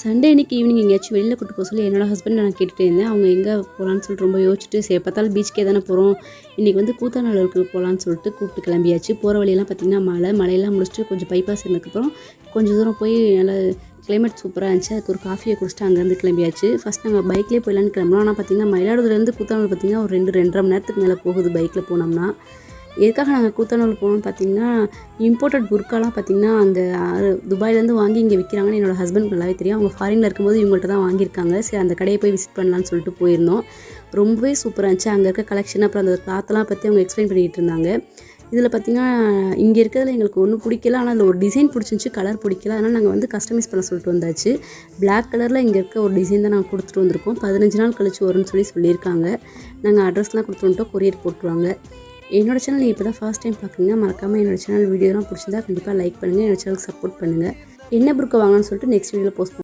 Sunday அன்னைக்கு evening எங்கேயாச்சும் வெளியில் கூட்டு போக சொல்லி என்னோட ஹஸ்பண்ட் நான் கேட்டுகிட்டே இருந்தேன். அவங்க எங்கே போகலான்னு சொல்லிட்டு ரொம்ப யோசிச்சுட்டு சரி பார்த்தாலும் பீச்சுக்கே தானே போகிறோம் இன்றைக்கி வந்து கூத்தாநல்லூருக்கு போகலான்னு சொல்லிட்டு கூப்பிட்டு கிளம்பியாச்சு. போகிற வழியெல்லாம் பார்த்திங்கன்னா மழை. மழையெல்லாம் முடிச்சுட்டு கொஞ்சம் பைபாஸ் இருந்ததுக்கப்புறம் கொஞ்சம் தூரம் போய் நல்லா கிளைமேட் சூப்பராக இருந்துச்சு. அதுக்கு ஒரு காஃபியை குடிச்சிட்டு அங்கேருந்து கிளம்பியாச்சு. ஃபஸ்ட் நாங்கள் பைக்லேயே போயிடலான்னு கிளம்புனோம். ஆனால் பார்த்திங்கன்னா மயிலாடுதுறையிலேருந்து கூத்தாநல்லூர் பார்த்திங்கன்னா ஒரு ரெண்டு ரெண்டரை மணி நேரத்துக்கு மேலே போகுது பைக்கில் போனோம்னா. எதுக்காக நாங்கள் கூத்தானூர் போனோம்னு பார்த்தீங்கன்னா இம்போர்ட்டட் புர்க்காலாம் பார்த்தீங்கன்னா அங்கே துபாயிலேருந்து வாங்கி இங்கே விற்கிறாங்கன்னு என்னோடய ஹஸ்பண்ட் நல்லாவே தெரியும். அவங்க ஃபாரினில் இருக்கும்போது இவங்கள்ட்ட தான் வாங்கியிருக்காங்க. சரி அந்த கடையை போய் விசிட் பண்ணலான்னு சொல்லிட்டு போயிருந்தோம். ரொம்பவே சூப்பராக இருந்துச்சு. அங்கே இருக்க கலெக்ஷன் அப்புறம் அந்த கிளாத்தெல்லாம் பற்றி அவங்க எக்ஸ்பிளைன் பண்ணிகிட்டு இருந்தாங்க. இதில் பார்த்தீங்கன்னா இங்கே இருக்கிறதுல எங்களுக்கு ஒன்றும் பிடிக்கல. ஆனால் அதில் ஒரு டிசைன் பிடிச்சிருந்துச்சி கலர் பிடிக்கல. அதனால் நாங்கள் வந்து கஸ்டமைஸ் பண்ண சொல்லிட்டு வந்தாச்சு. பிளாக் கலரில் இங்கே இருக்க ஒரு டிசைன் தான் நாங்கள் கொடுத்துட்டு வந்திருக்கோம். பதினஞ்சு நாள் கழிச்சு வரும்னு சொல்லி சொல்லியிருக்காங்க. நாங்கள் அட்ரஸ்லாம் கொடுத்து வந்துட்டோம். கொரியர் போட்டுருவாங்க. என்னோடய சேனல் இப்போ தான் ஃபர்ஸ்ட் டைம் பார்க்குறீங்க மறக்காமல் என்னோட சேனல் வீடியோலாம் பிடிச்சிருந்தா கண்டிப்பாக லைக் பண்ணுங்கள் என்னோட சேனலுக்கு சப்போர்ட் பண்ணுங்கள் என்ன புக்கை வாங்கணும்னு சொல்லிட்டு நெக்ஸ்ட் வீடியோவில் போஸ்ட்